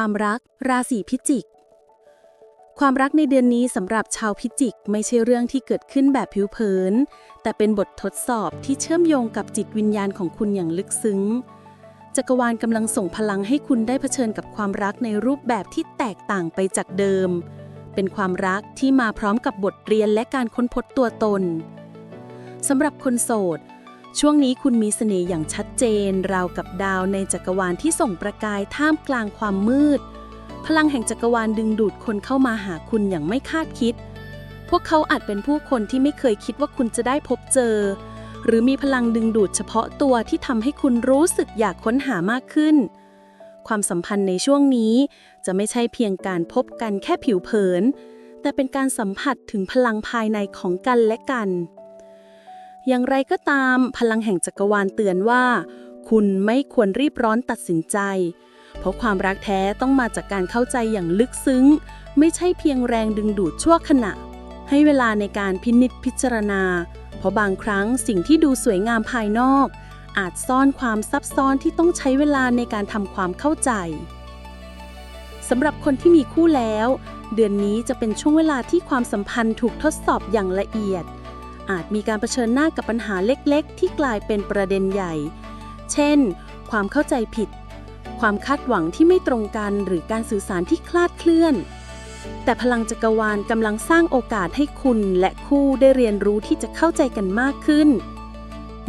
ความรัก ราศีพิจิก ความรักในเดือนนี้สำหรับชาวพิจิกไม่ใช่เรื่องที่เกิดขึ้นแบบผิวเผิน แต่เป็นบททดสอบที่เชื่อมโยงกับจิตวิญญาณของคุณอย่างลึกซึ้ง จักรวาลกำลังส่งพลังให้คุณได้เผชิญกับความรักในรูปแบบที่แตกต่างไปจากเดิม เป็นความรักที่มาพร้อมกับบทเรียนและการค้นพบตัวตนสำหรับคนโสด ช่วงนี้คุณมีเสน่ห์อย่างชัดเจน ราวกับดาวในจักรวาลที่ส่งประกายท่ามกลางความมืด พลังแห่งจักรวาลดึงดูดคนเข้ามาหาคุณอย่างไม่คาดคิด พวกเขาอาจเป็นผู้คนที่ไม่เคยคิดว่าคุณจะได้พบเจอ หรือมีพลังดึงดูดเฉพาะตัวที่ทำให้คุณรู้สึกอยากค้นหามากขึ้น ความสัมพันธ์ในช่วงนี้จะไม่ใช่เพียงการพบกันแค่ผิวเผิน แต่เป็นการสัมผัสถึงพลังภายในของกันและกัน อย่างไรก็ตามพลังแห่งจักรวาลเตือนว่า คุณไม่ควรรีบร้อนตัดสินใจ เพราะความรักแท้ต้องมาจากการเข้าใจอย่างลึกซึ้ง ไม่ใช่เพียงแรงดึงดูดชั่วขณะ ให้เวลาในการพินิจพิจารณา เพราะบางครั้งสิ่งที่ดูสวยงามภายนอก อาจซ่อนความซับซ้อนที่ต้องใช้เวลาในการทำความเข้าใจสำหรับคนที่มีคู่แล้ว เดือนนี้จะเป็นช่วงเวลาที่ความสัมพันธ์ถูกทดสอบอย่างละเอียด อาจมีการเผชิญหน้ากับปัญหาเล็กๆ ที่กลายเป็นประเด็นใหญ่ เช่น ความเข้าใจผิด ความคาดหวังที่ไม่ตรงกันหรือการสื่อสารที่คลาดเคลื่อน แต่พลังจักรวาลกำลังสร้างโอกาสให้คุณและคู่ได้เรียนรู้ที่จะเข้าใจกันมากขึ้น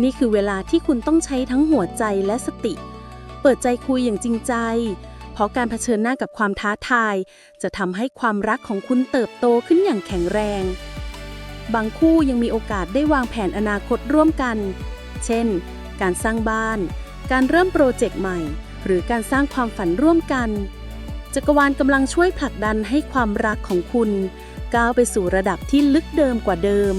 นี่คือเวลาที่คุณต้องใช้ทั้งหัวใจและสติ เปิดใจคุยอย่างจริงใจเพราะการเผชิญหน้ากับความท้าทาย จะทำให้ความรักของคุณเติบโตขึ้นอย่างแข็งแรง บางคู่ยังมีโอกาสได้วางแผนอนาคตร่วมกัน เช่น การสร้างบ้าน การเริ่มโปรเจกต์ใหม่ หรือการสร้างความฝันร่วมกัน จักรวาลกำลังช่วยผลักดันให้ความรักของคุณ ก้าวไปสู่ระดับที่ลึกเดิมกว่าเดิม